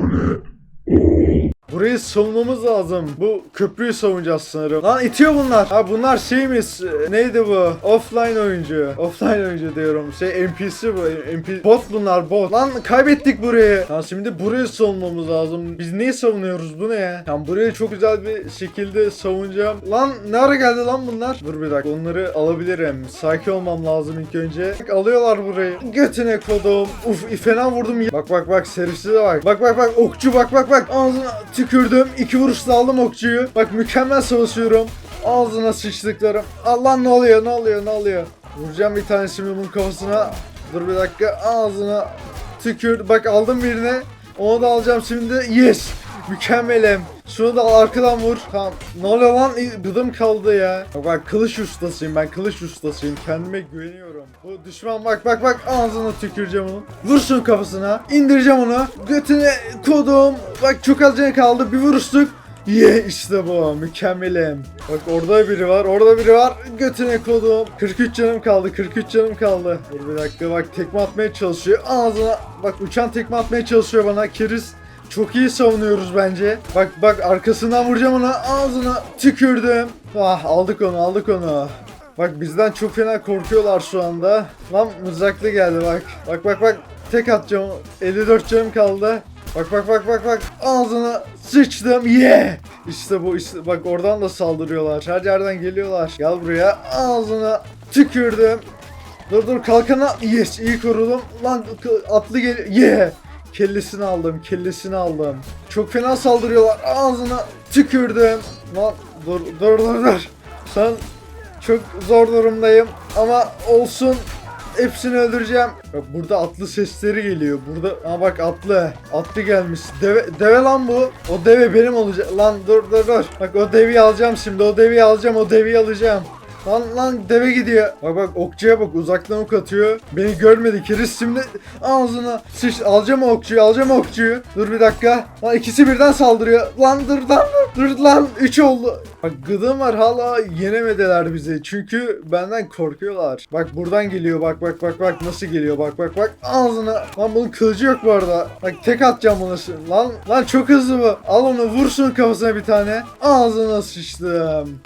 on it. Burayı savunmamız lazım. Bu köprüyü savunacağız sanırım. Lan itiyor bunlar. Ha bunlar şeymiş. e, Neydi bu? Offline oyuncu. Offline oyuncu diyorum. Şey NPC bu. NPC. Bot bunlar bot. Lan kaybettik burayı. Ya şimdi burayı savunmamız lazım. Biz neyi savunuyoruz? Bu ne ya? Yani burayı çok güzel bir şekilde savunacağım. Lan ne ara geldi lan bunlar? Dur bir dakika. Onları alabilirim. Sakin olmam lazım ilk önce. Alıyorlar burayı. Götüne kodum. Uf fena vurdum. Bak bak bak serisize bak. Bak bak bak okçu bak bak bak. Ağzına tükürdüm. İki vuruşla aldım okçuyu. Bak mükemmel savaşıyorum. Ağzına sıçtıklarım. Allah ne oluyor ne oluyor ne oluyor. Vuracağım bir tanesini bunun kafasına. Dur bir dakika ağzına tükür. Bak aldım birini. Onu da alacağım şimdi. Yes. Mükemmelim. Şunu da arkadan vur. Tamam. Ne oluyor lan? Gıdım kaldı ya. Bak bak kılıç ustasıyım ben kılıç ustasıyım. Kendime güveniyorum. Bu düşman bak bak bak ağzına tüküreceğim onu. Vursun kafasına. İndireceğim onu. Götüne kodum. Bak çok az canı kaldı. Bir vuruştuk. Ye işte bu mükemmelim. Bak orada biri var orada biri var götüne kodum. 43 canım kaldı 43 canım kaldı. Dur bir dakika bak tekme atmaya çalışıyor ağzına. Bak uçan tekme atmaya çalışıyor bana keriz. Çok iyi savunuyoruz bence. Bak bak arkasından vuracağım ona ağzına tükürdüm. Ah aldık onu aldık onu. Bak bizden çok fena korkuyorlar şu anda. Lan mızraklı geldi bak. Bak bak bak tek atacağım. 54 canım kaldı. Bak bak bak bak bak ağzına sıçtım ye. İşte bu işte bak oradan da saldırıyorlar. Her yerden geliyorlar. Gel buraya ağzına tükürdüm. Dur dur kalkana yes iyi korudum. Lan atlı gel ye. Kellesini aldım kellesini aldım. Çok fena saldırıyorlar ağzına tükürdüm. Lan dur dur dur dur. Sen çok zor durumdayım ama olsun. Hepsini öldüreceğim. Bak burada atlı sesleri geliyor. Burada ha bak atlı. Atlı gelmiş. Deve, deve lan bu. O deve benim olacak. Lan dur dur dur. Bak o deveyi alacağım şimdi. O deveyi alacağım. O deveyi alacağım. Lan lan deve gidiyor. Bak bak okçuya bak uzaktan ok atıyor. Beni görmedi. Keriz şimdi ağzına sıç. Alacağım okçuyu alacağım okçuyu. Dur bir dakika. Lan ikisi birden saldırıyor. Lan dur lan dur, lan. Üç oldu. Bak gıdım var hala yenemediler bizi. Çünkü benden korkuyorlar. Bak buradan geliyor bak bak bak bak nasıl geliyor bak bak bak ağzına. Lan bunun kılıcı yok bu arada. Bak tek atacağım bunu. Lan lan çok hızlı bu. Al onu vursun kafasına bir tane. Ağzına sıçtım.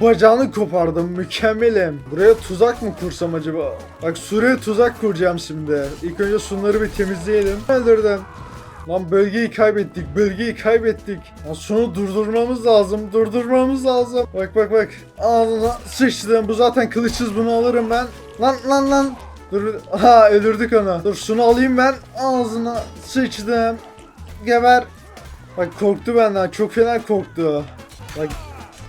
Bacağını kopardım mükemmelim. Buraya tuzak mı kursam acaba? Bak suraya tuzak kuracağım şimdi. İlk önce şunları bir temizleyelim. Öldürdüm. Lan bölgeyi kaybettik, bölgeyi kaybettik. Lan şunu durdurmamız lazım, durdurmamız lazım. Bak bak bak, ağzına sıçtım. Bu zaten kılıçsız bunu alırım ben. Lan lan lan. Dur, ha öldürdük onu. Dur şunu alayım ben. Ağzına sıçtım. Geber. Bak korktu benden, çok fena korktu. Bak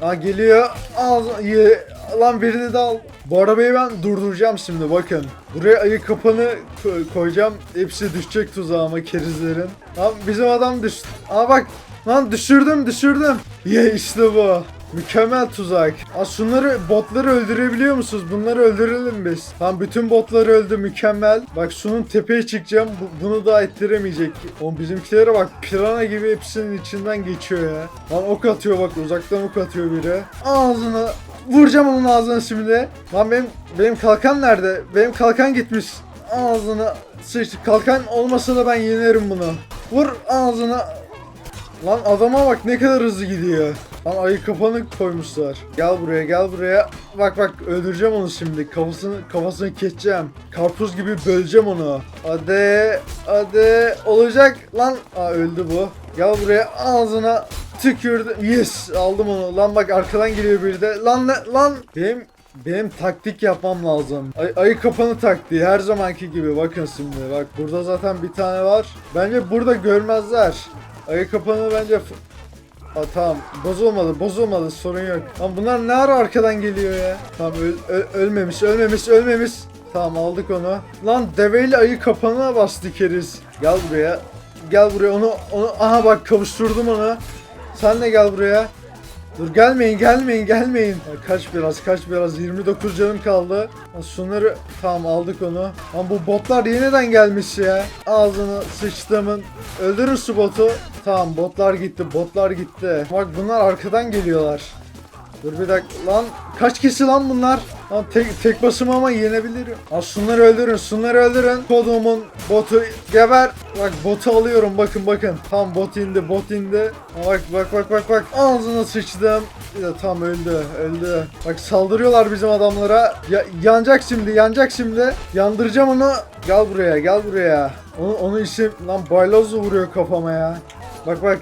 Aa geliyor. Ağzı ye. Lan birini de al. Bu arabayı ben durduracağım şimdi bakın. Buraya ayı kapanı ko- koyacağım. Hepsi düşecek tuzağıma kerizlerin. Lan bizim adam düştü. Aa bak. Lan düşürdüm düşürdüm. Ye işte bu. Mükemmel tuzak. Aa şunları botları öldürebiliyor musunuz? Bunları öldürelim biz. Tam bütün botlar öldü mükemmel. Bak şunun tepeye çıkacağım. Bu- bunu da ettiremeyecek. O bizimkilere bak pirana gibi hepsinin içinden geçiyor ya. Lan ok atıyor bak uzaktan ok atıyor biri. Ağzına vuracağım onun ağzına şimdi. Lan benim benim kalkan nerede? Benim kalkan gitmiş. Ağzına sıçtı. Kalkan olmasa da ben yenerim bunu. Vur ağzına. Lan adama bak ne kadar hızlı gidiyor. Lan ayı kafanı koymuşlar. Gel buraya gel buraya. Bak bak öldüreceğim onu şimdi. Kafasını kafasını keseceğim. Karpuz gibi böleceğim onu. Hadi hadi olacak lan. Aa öldü bu. Gel buraya ağzına tükürdüm. Yes aldım onu. Lan bak arkadan geliyor biri de. Lan ne- lan benim benim taktik yapmam lazım. Ay, ayı kapanı taktiği her zamanki gibi bakın şimdi. Bak burada zaten bir tane var. Bence burada görmezler. Ayı kapanı bence Aa, tamam bozulmadı bozulmadı sorun yok. Lan bunlar ne ara arkadan geliyor ya? Tamam ölmemiş ölmemiş ölmemiş. Tamam aldık onu. Lan deveyle ayı kapanına bastı keriz. Gel buraya. Gel buraya onu onu aha bak kavuşturdum onu. Sen de gel buraya. Dur gelmeyin gelmeyin gelmeyin. Kaç biraz kaç biraz 29 canım kaldı. Ya şunları tamam aldık onu. Lan bu botlar yeniden gelmiş ya. Ağzını sıçtımın. Öldürün şu botu. Tamam botlar gitti botlar gitti. Bak bunlar arkadan geliyorlar. Dur bir dakika lan kaç kişi lan bunlar? Lan tek, tek basım ama yenebilirim. Lan şunları öldürün şunları öldürün. Kodumun botu geber. Bak botu alıyorum bakın bakın. Tam bot indi bot indi. Bak bak bak bak bak. Ağzına sıçtım. Bir de tam öldü öldü. Bak saldırıyorlar bizim adamlara. Ya, yanacak şimdi yanacak şimdi. Yandıracağım onu. Gel buraya gel buraya. Onu, onu isim lan baylozla vuruyor kafama ya. Bak bak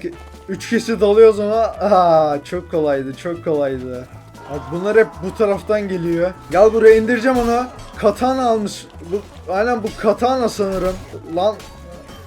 Üç kişi dalıyoruz ona. Aa, çok kolaydı, çok kolaydı. Bak bunlar hep bu taraftan geliyor. Gel buraya indireceğim onu. Katana almış. Bu, aynen bu katana sanırım. Lan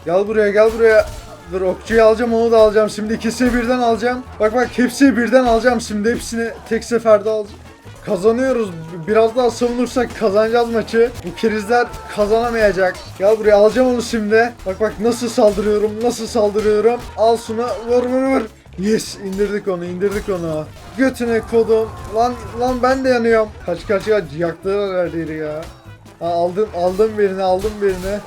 gel buraya gel buraya. Dur okçuyu alacağım onu da alacağım. Şimdi ikisini birden alacağım. Bak bak hepsini birden alacağım şimdi. Hepsini tek seferde alacağım. Kazanıyoruz. Biraz daha savunursak kazanacağız maçı. Bu kerizler kazanamayacak. Gel buraya alacağım onu şimdi. Bak bak nasıl saldırıyorum, nasıl saldırıyorum. Al şunu vur vur vur. Yes indirdik onu indirdik onu. Götüne kodum. Lan lan ben de yanıyorum. Kaç kaç kaç yaktılar her yeri ya. Ha, aldım aldım birini aldım birini.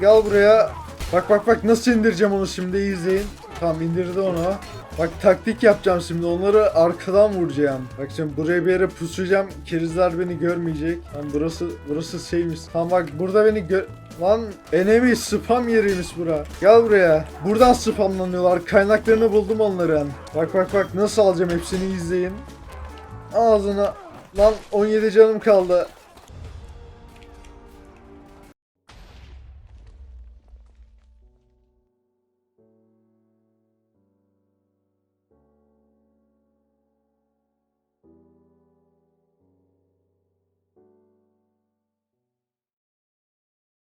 Gel buraya. Bak bak bak nasıl indireceğim onu şimdi izleyin. Tamam indirdi onu. Bak taktik yapacağım şimdi onları arkadan vuracağım. Bak şimdi buraya bir yere pusacağım. Kerizler beni görmeyecek. Lan burası burası şeymiş. Tamam bak burada beni gör... Lan enemy spam yeriymiş bura. Gel buraya. Buradan spamlanıyorlar. Kaynaklarını buldum onların. Bak bak bak nasıl alacağım hepsini izleyin. Ağzına. Lan 17 canım kaldı.